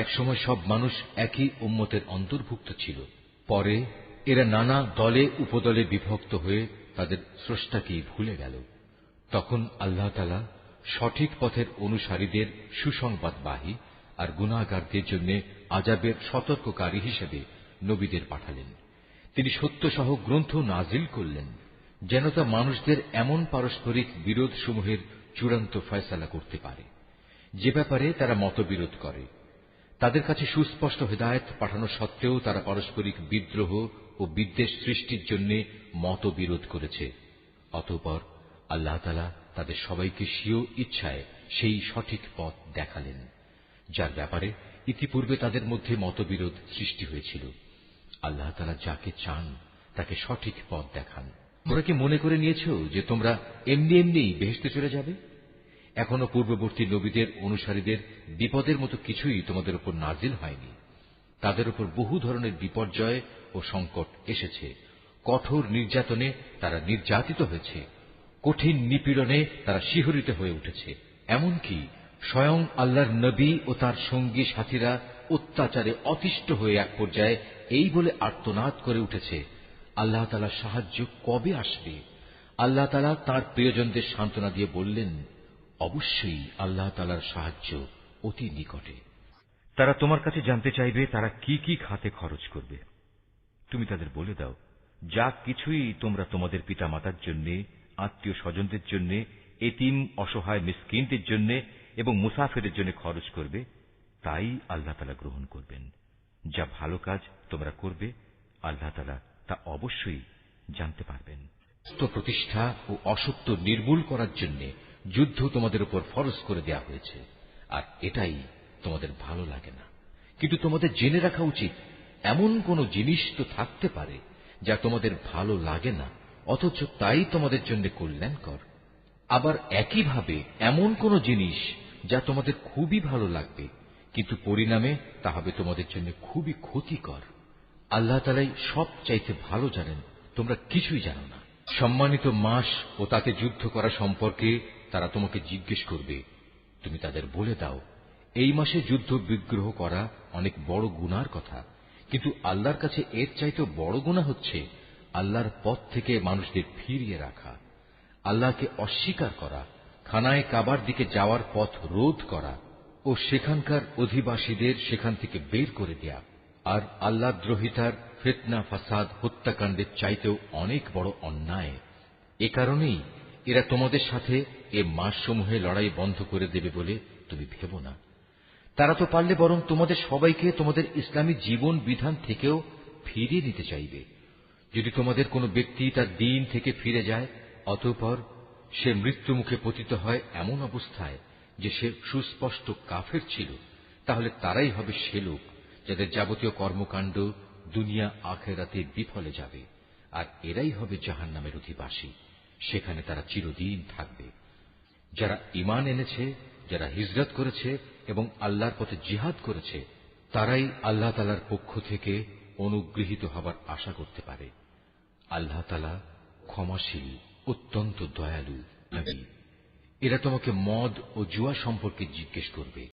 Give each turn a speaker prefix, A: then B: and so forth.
A: একসময় সব মানুষ একই উম্মতের অন্তর্ভুক্ত ছিল। পরে এরা নানা দলে, উপদলে বিভক্ত হয়ে তাদের স্রষ্টাকেই ভুলে গেল। তখন আল্লাহ তালা সঠিক পথের অনুসারীদের সুসংবাদবাহী আর গুণাগারদের জন্য আজাবের সতর্ককারী হিসেবে নবীদের পাঠালেন। তিনি সত্যসহ গ্রন্থ নাজিল করলেন, যেন তা মানুষদের এমন পারস্পরিক বিরোধ সমূহের চূড়ান্ত ফয়সালা করতে পারে। যে ব্যাপারে তারা মতবিরোধ করে তাদের কাছে সুস্পষ্ট হেদায়ত পাঠানো সত্ত্বেও তারা পারস্পরিক বিদ্রোহ ও বিদ্বেষ সৃষ্টির জন্য মতবিরোধ করেছে। অতঃপর আল্লাহ তালা তাদের সবাইকে স্বীয় ইচ্ছায় সেই সঠিক পথ দেখালেন, যার ব্যাপারে ইতিপূর্বে তাদের মধ্যে মতবিরোধ সৃষ্টি হয়েছিল। আল্লাহ তালা যাকে চান, তাকে সঠিক পথ দেখান। তোমরা কি মনে করে নিয়েছ যে তোমরা এমনি এমনি বেহেস্তে চলে যাবে? এখনও পূর্ববর্তী নবীদের অনুসারীদের বিপদের মতো কিছুই তোমাদের উপর নাজিল হয়নি। তাদের উপর বহু ধরনের বিপর্যয় ও সংকট এসেছে। কঠোর নির্যাতনে তারা নির্যাতিত হয়েছে। কঠিন নিপীড়নে তারা শিহরিত হয়ে উঠেছে। এমনকি স্বয়ং আল্লাহর নবী ও তার সঙ্গী সাথীরা অত্যাচারে অতিষ্ঠ হয়ে এক পর্যায়ে এই বলে আর্তনাদ করে উঠেছে, আল্লাহ তালার সাহায্য কবে আসবে? আল্লাহ তালা তার প্রিয়জনদের সান্ত্বনা দিয়ে বললেন অবশ্যই আল্লাহ তালার সাহায্য অতি নিকটে।
B: তারা তোমার কাছে জানতে চাইবে তারা কি কি খাতে খরচ করবে। তুমি তাদের বলে দাও যা কিছুই তোমরা তোমাদের পিতা মাতার জন্য আত্মীয় স্বজনদের জন্য এতিম অসহায় মিসকিনদের জন্য এবং মুসাফেরের জন্য খরচ করবে তাই আল্লাহ তালা গ্রহণ করবেন। যা ভালো কাজ তোমরা করবে আল্লাহ তালা তা অবশ্যই জানতে পারবেন।
A: প্রতিষ্ঠা ও অসত্য নির্মূল করার জন্য যুদ্ধ তোমাদের উপর ফরজ করে দেয়া হয়েছে, আর এটাই তোমাদের ভালো লাগে না। কিন্তু তোমাদের জেনে রাখা উচিত, এমন কোন জিনিস তো থাকতে পারে যা তোমাদের ভালো লাগে না, অথচ তাই তোমাদের জন্য কল্যাণকর। আবার একইভাবে এমন কোন জিনিস যা তোমাদের খুবই ভালো লাগবে, কিন্তু পরিণামে তা হবে তোমাদের জন্য খুবই ক্ষতিকর। আল্লাহ তালাই সব চাইতে ভালো জানেন, তোমরা কিছুই জানো না। সম্মানিত মাস ও তাতে যুদ্ধ করা সম্পর্কে তারা তোমাকে জিজ্ঞেস করবে। তুমি তাদের বলে দাও, এই মাসে যুদ্ধ বিগ্রহ করা অনেক বড় গুনার কথা, কিন্তু আল্লাহর কাছে এর চাইতে বড় গুণা হচ্ছে আল্লাহর পথ থেকে মানুষদের ফিরিয়ে রাখা। আল্লাহকে অস্বীকার করা, খানায় কাবার দিকে যাওয়ার পথ রোধ করা ও সেখানকার অধিবাসীদের সেখান থেকে বের করে দেয়া। আর আল্লাহ দ্রোহিতার ফেতনা, ফাসাদ, হত্যাকাণ্ডের চাইতেও অনেক বড় অন্যায়। এ কারণেই এরা তোমাদের সাথে এ মাসসমূহে লড়াই বন্ধ করে দেবে বলে তুমি ভেব না। তারা তো পারলে বরং তোমাদের সবাইকে তোমাদের ইসলামী জীবন বিধান থেকেও ফিরিয়ে নিতে চাইবে। যদি তোমাদের কোনো ব্যক্তি তার দিন থেকে ফিরে যায়, অতঃপর সে মৃত্যু মুখে পতিত হয় এমন অবস্থায় যে সে সুস্পষ্ট কাফের ছিল, তাহলে তারাই হবে সে লোক যাদের যাবতীয় কর্মকাণ্ড দুনিয়া আখেরাতে বিফলে যাবে, আর এরাই হবে জাহান নামের অধিবাসী। সেখানে তারা চিরদিন থাকবে। যারা ইমান এনেছে, যারা হিজরত করেছে এবং আল্লাহর পথে জিহাদ করেছে, তারাই আল্লাহ তালার পক্ষ থেকে অনুগৃহীত হবার আশা করতে পারে। আল্লাহ তালা ক্ষমাশীল, অত্যন্ত দয়ালু এরা তোমাকে মদ ও জুয়া সম্পর্কে জিজ্ঞেস করবে।